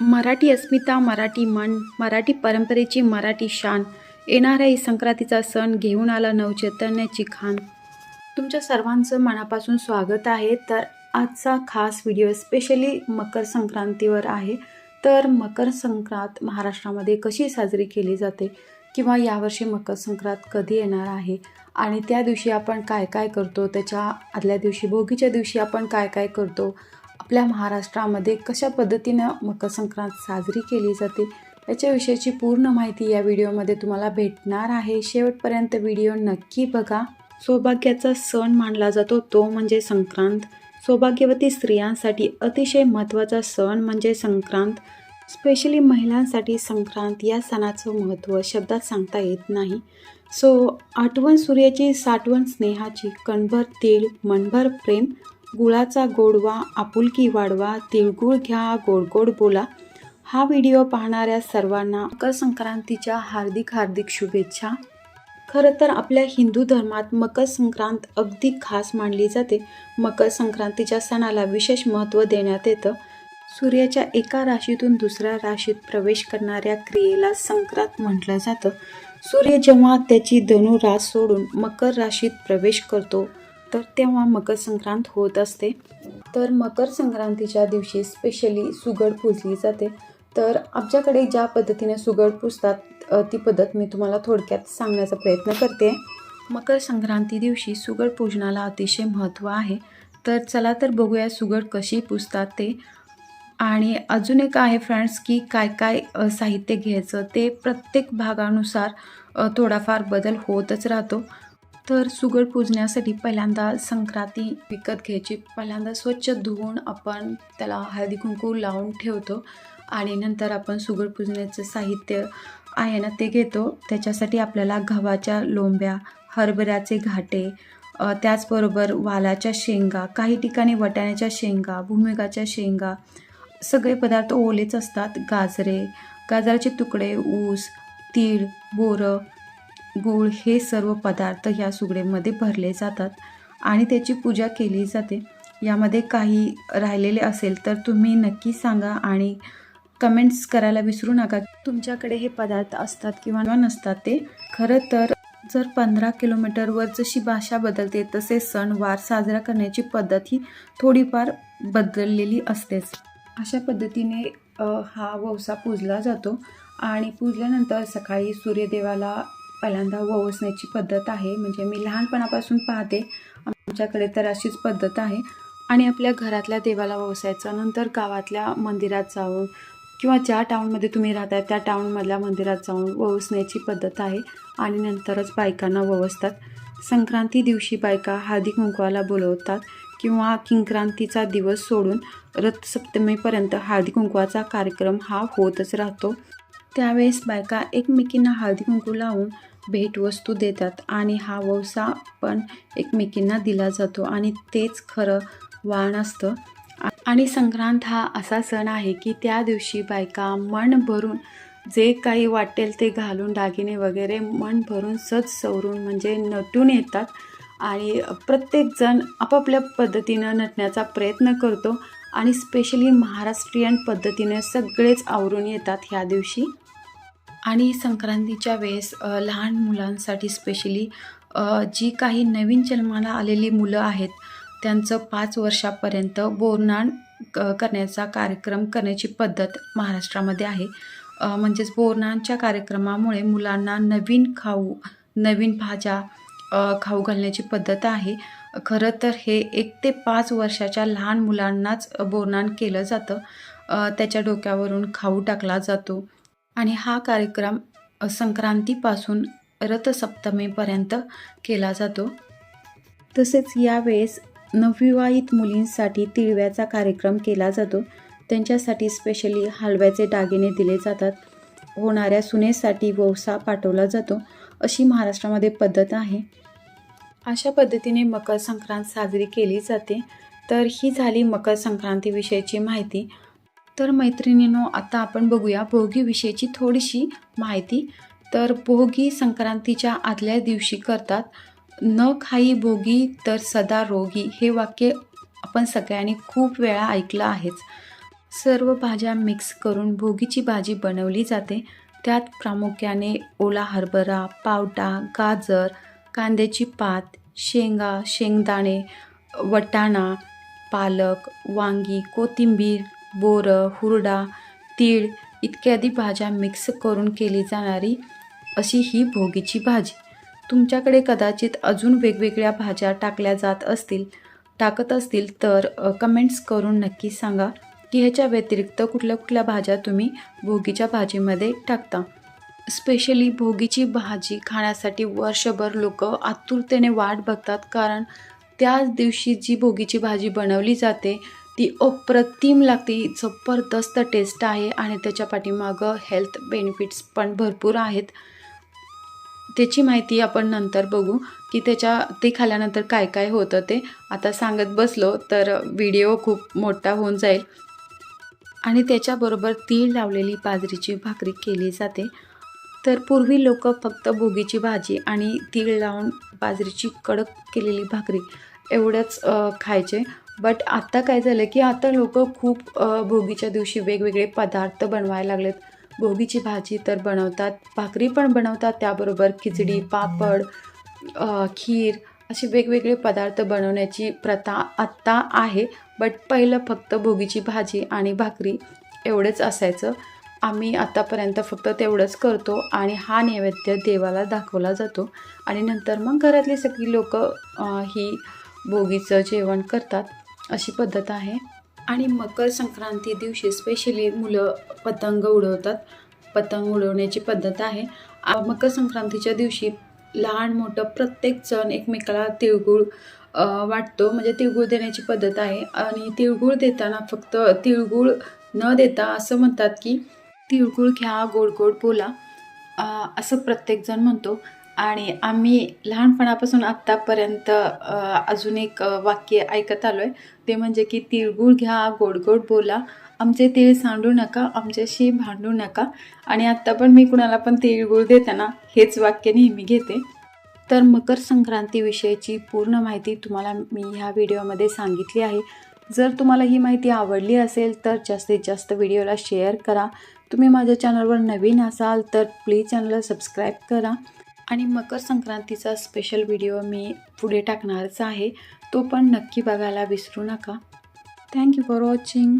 मराठी अस्मिता मराठी मन मराठी परंपरेची मराठी शान. येणाऱ्या ही संक्रांतीचा सण घेऊन आला नवचैतन्याची खान. तुमच्या सर्वांचं मनापासून स्वागत आहे. तर आजचा खास व्हिडिओ स्पेशली मकर संक्रांतीवर आहे. तर मकर संक्रांत महाराष्ट्रामध्ये कशी साजरी केली जाते? किंवा यावर्षी मकर संक्रांत कधी येणार आहे? आणि त्या दिवशी आपण काय काय करतो? त्याच्या आदल्या दिवशी भोगीच्या दिवशी आपण काय काय करतो? आपल्या महाराष्ट्रामध्ये कशा पद्धतीनं मकर संक्रांत साजरी केली जाते याच्याविषयीची पूर्ण माहिती या व्हिडिओमध्ये तुम्हाला भेटणार आहे. शेवटपर्यंत व्हिडिओ नक्की बघा. सौभाग्याचा सण मानला जातो तो म्हणजे संक्रांत. सौभाग्यवती स्त्रियांसाठी अतिशय महत्त्वाचा सण म्हणजे संक्रांत. स्पेशली महिलांसाठी संक्रांत या सणाचं महत्त्व शब्दात सांगता येत नाही. सो आठवण सूर्याची साठवण स्नेहाची कणभर तेल मनभर प्रेम गुळाचा गोडवा आपुलकी वाढवा तिळगुळ घ्या गोड गोड बोला. हा व्हिडिओ पाहणाऱ्या सर्वांना मकर संक्रांतीच्या हार्दिक हार्दिक शुभेच्छा. खरं तर आपल्या हिंदू धर्मात मकर संक्रांत अगदी खास मानली जाते. मकर संक्रांतीच्या सणाला विशेष महत्त्व देण्यात येतं. सूर्याच्या एका राशीतून दुसऱ्या राशीत प्रवेश करणाऱ्या क्रियेला संक्रांत म्हटलं जातं. सूर्य जेव्हा त्याची धनु रास सोडून मकर राशीत प्रवेश करतो तर तेव्हा मकर संक्रांत होत असते. तर मकर संक्रांतीच्या दिवशी स्पेशली सुगड पूजली जाते. तर आमच्याकडे ज्या पद्धतीने सुगड पुजतात ती पद्धत मी तुम्हाला थोडक्यात सांगण्याचा प्रयत्न करते. मकर संक्रांती दिवशी सुगड पूजनाला अतिशय महत्त्व आहे. तर चला तर बघूया सुगड कशी पूजतात ते. आणि अजून एक आहे फ्रेंड्स की काय काय साहित्य घ्यायचं ते प्रत्येक भागानुसार थोडाफार बदल होतच राहतो. तर सुगड पूजण्यासाठी पहिल्यांदा संक्रांती विकत घ्यायची. पहिल्यांदा स्वच्छ धुवून आपण त्याला हळदी कुंकू लावून ठेवतो आणि नंतर आपण सुगड पूजण्याचं साहित्य आहे ना ते घेतो. त्याच्यासाठी आपल्याला गव्हाच्या लोंब्या हरभऱ्याचे घाटे त्याचबरोबर वालाच्या शेंगा काही ठिकाणी वटाण्याच्या शेंगा भुमिगाच्या शेंगा सगळे पदार्थ ओलेच असतात. गाजरे गाजराचे तुकडे ऊस तीळ बोरं गूळ हे सर्व पदार्थ ह्या सुगडेमध्ये भरले जातात आणि त्याची पूजा केली जाते. यामध्ये काही राहिलेले असेल तर तुम्ही नक्की सांगा आणि कमेंट्स करायला विसरू नका. तुमच्याकडे हे पदार्थ असतात किंवा नसतात ते खरं तर जर पंधरा किलोमीटरवर जशी भाषा बदलते तसे सणवार साजरा करण्याची पद्धत ही थोडीफार बदललेली असतेच. अशा पद्धतीने हा ववसा पूजला जातो आणि पूजल्यानंतर सकाळी सूर्यदेवाला पहिल्यांदा ओवसण्याची पद्धत आहे. म्हणजे मी लहानपणापासून पाहते. आमच्याकडे तर अशीच पद्धत आहे. आणि आपल्या घरातल्या देवाला वसायचं नंतर गावातल्या मंदिरात जाऊन किंवा ज्या टाऊनमध्ये तुम्ही राहताय त्या टाऊनमधल्या मंदिरात जाऊन ववसण्याची पद्धत आहे. आणि नंतरच बायकांना ववसतात संक्रांती दिवशी बायका हळदी कुंकवाला बोलवतात किंवा किंक्रांतीचा दिवस सोडून रथसप्तमीपर्यंत हळदी कुंकवाचा कार्यक्रम हा होतच राहतो. त्यावेळेस बायका एकमेकींना हळदी कुंकू लावून भेटवस्तू देतात आणि हा वसा पण एकमेकींना दिला जातो आणि तेच खरं वाण असतं. आणि संक्रांत हा असा सण आहे की त्या दिवशी बायका मन भरून जे काही वाटेल ते घालून दागिने वगैरे मन भरून सज सवरून म्हणजे नटून येतात आणि प्रत्येकजण आपापल्या पद्धतीनं नटण्याचा प्रयत्न करतो आणि स्पेशली महाराष्ट्रीयन पद्धतीने सगळेच आवरून येतात ह्या दिवशी. आणि संक्रांतीच्या वेळेस लहान मुलांसाठी स्पेशली जी काही नवीन जन्माला आलेली मुलं आहेत त्यांचं पाच वर्षापर्यंत बोरनाण क करण्याचा कार्यक्रम करण्याची पद्धत महाराष्ट्रामध्ये आहे. म्हणजेच बोरनाणच्या कार्यक्रमामुळे मुलांना नवीन खाऊ नवीन भाज्या खाऊ घालण्याची पद्धत आहे. खरं तर हे एक ते पाच वर्षाच्या लहान मुलांनाच बोरनाण केलं जातं. त्याच्या डोक्यावरून खाऊ टाकला जातो. आणि हा कार्यक्रम संक्रांतीपासून रथसप्तमीपर्यंत केला जातो. तसेच यावेळेस नवविवाहित मुलींसाठी तिळव्याचा कार्यक्रम केला जातो. त्यांच्यासाठी स्पेशली हलव्याचे दागिने दिले जातात. होणाऱ्या सुनेसाठी वौसा पाठवला जातो. अशी महाराष्ट्रामध्ये पद्धत आहे. अशा पद्धतीने मकर संक्रांत साजरी केली जाते. तर ही झाली मकर संक्रांतीविषयीची माहिती. तर मैत्रिणींनो आता आपण बघूया भोगीविषयीची थोडीशी माहिती. तर भोगी संक्रांतीच्या आदल्या दिवशी करतात न खाई भोगी तर सदा रोगी हे वाक्य आपण सगळ्यांनी खूप वेळा ऐकलं आहेच. सर्व भाज्या मिक्स करून भोगीची भाजी बनवली जाते. त्यात प्रामुख्याने ओला हरभरा पावटा गाजर कांद्याची पात शेंगा शेंगदाणे वटाणा पालक वांगी कोथिंबीर बोरं हुरडा तीळ इत्यादी भाज्या मिक्स करून केली जाणारी अशी ही भोगीची भाजी. तुमच्याकडे कदाचित अजून वेगवेगळ्या भाज्या टाकल्या जात असतील टाकत असतील तर कमेंट्स करून नक्की सांगा की ह्याच्या व्यतिरिक्त कुठल्या कुठल्या भाज्या तुम्ही भोगीच्या भाजीमध्ये टाकता. स्पेशली भोगीची भाजी खाण्यासाठी वर्षभर लोक आतुरतेने वाट बघतात कारण त्याच दिवशी जी भोगीची भाजी बनवली जाते ती अप्रतिम लागते. जबरदस्त टेस्ट आहे आणि त्याच्या पाठीमागं हेल्थ बेनिफिट्स पण भरपूर आहेत. त्याची माहिती आपण नंतर बघू की त्याच्या ते खाल्ल्यानंतर काय काय होतं ते. आता सांगत बसलो तर व्हिडिओ खूप मोठा होऊन जाईल. आणि त्याच्याबरोबर तीळ लावलेली बाजरीची भाकरी केली जाते. तर पूर्वी लोक फक्त भोगीची भाजी आणि तीळ लावून बाजरीची कडक केलेली भाकरी एवढंच खायचे. बट आत्ता काय झालं की आता लोक खूप भोगीच्या दिवशी वेगवेगळे पदार्थ बनवायला लागलेत. भोगीची भाजी तर बनवतात भाकरी पण बनवतात त्याबरोबर खिचडी पापड खीर असे वेगवेगळे पदार्थ बनवण्याची प्रथा आत्ता आहे. बट पहिलं फक्त भोगीची भाजी आणि भाकरी एवढंच असायचं. आम्ही आतापर्यंत फक्त तेवढंच करतो आणि हा नैवेद्य देवाला दाखवला जातो. आणि नंतर मग घरातली सगळी लोक ही भोगीचं जेवण करतात. अशी पद्धत आहे. आणि मकर संक्रांती दिवशी स्पेशली मुलं पतंग उडवतात. पतंग उडवण्याची पद्धत आहे. आ- मकर संक्रांतीच्या दिवशी लहान मोठं प्रत्येक जण एकमेकाला तिळगुळ वाटतो. म्हणजे तिळगुळ देण्याची पद्धत आहे. आणि तिळगुळ देताना फक्त तिळगुळ न देता असं म्हणतात की तिळगुळ घ्या गोड गोड बोला. असं प्रत्येकजण म्हणतो. आणि आम्ही लहानपणापासून आत्तापर्यंत अजून एक वाक्य ऐकत आलो आहे ते म्हणजे की तिळगुळ घ्या गोड गोड बोला. आमचे तिळ सांडू नका आमच्याशी भांडू नका. आणि आत्ता पण मी कुणाला पण तिळगुळ देताना हेच वाक्य नेहमी घेते. तर मकर संक्रांतीविषयीची पूर्ण माहिती तुम्हाला मी ह्या व्हिडिओमध्ये सांगितली आहे. जर तुम्हाला ही माहिती आवडली असेल तर जास्तीत जास्त व्हिडिओला शेअर करा. तुम्ही माझ्या चॅनलवर नवीन असाल तर प्लीज चॅनलला सबस्क्राईब करा. आणि मकर संक्रांतीचा स्पेशल व्हिडिओ मी पुढे टाकणारच आहे. तो पण नक्की बघायला विसरू नका. Thank you for watching